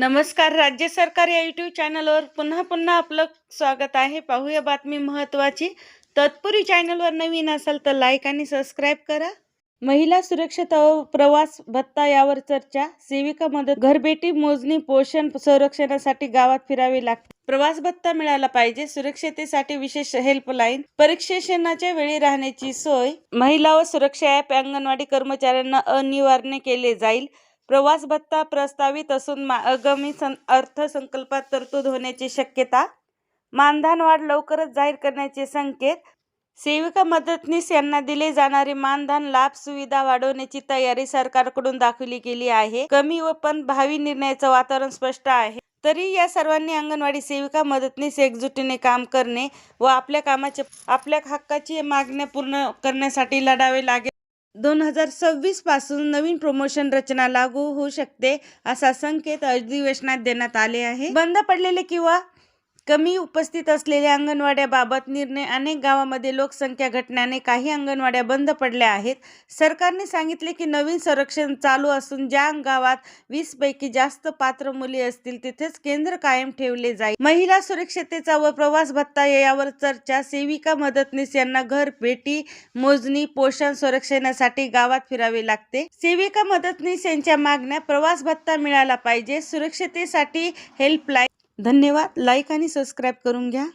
नमस्कार राज्य सरकार या यूट्यूब चॅनलवर पुन्हा पुन्हा आपलं स्वागत आहे. पाहूया बातमी महत्त्वाची तत्पूर्वी चॅनलवर नवीन असाल तर लाईक आणि सबस्क्राईब करा. महिला सुरक्षित व प्रवास भत्ता यावर चर्चा. सेविका मदत घरबेटी मोजणी पोषण संरक्षणासाठी गावात फिरावे लागते प्रवास भत्ता मिळाला पाहिजे. सुरक्षतेसाठी विशेष हेल्पलाईन परीक्षेशनाच्या वेळी राहण्याची सोय. महिला व सुरक्षा ॲप अंगणवाडी कर्मचाऱ्यांना अनिवार्य केले जाईल. प्रवास भत्ता प्रस्तावित असून आगामी सं अर्थसंकल्पात तरतूद होण्याची शक्यता मानधन वाढ लवकरच जाहीर करण्याचे संकेत सेविका मदतनीस यांना दिले जाणारे मानधन लाभ सुविधा वाढवण्याची तयारी सरकारकडून दाखवली गेली आहे. कमी व पण भावी निर्णयाचं वातावरण स्पष्ट आहे. तरी या सर्वांनी अंगणवाडी सेविका मदतनीस एकजुटीने काम करणे व आपल्या कामाचे आपल्या हक्काची मागण्या पूर्ण करण्यासाठी लढावे लागेल दोन हजार सव्वीसपासून नवीन प्रमोशन रचना लागू होऊ शकते असा संकेत अधिवेशनात देण्यात आले आहे. बंद पडलेले किंवा कमी उपस्थित असलेल्या अंगणवाड्याबाबत निर्णय अनेक गावामध्ये लोकसंख्या घटण्याने काही अंगणवाड्या बंद पडल्या आहेत. सरकारने सांगितले की नवीन संरक्षण चालू असून ज्या गावात वीस पैकी जास्त पात्र मुली असतील तिथेच केंद्र कायम ठेवले जाईल. महिला सुरक्षतेचा व प्रवास भत्ता यावर चर्चा सेविका मदतनीस यांना घर पेटी मोजणी पोषण संरक्षणासाठी गावात फिरावे लागते. सेविका मदतनीस यांच्या मागण्या प्रवास भत्ता मिळाला पाहिजे. सुरक्षतेसाठी हेल्पलाईन धन्यवाद. लाईक आणि सबस्क्राईब करून घ्या.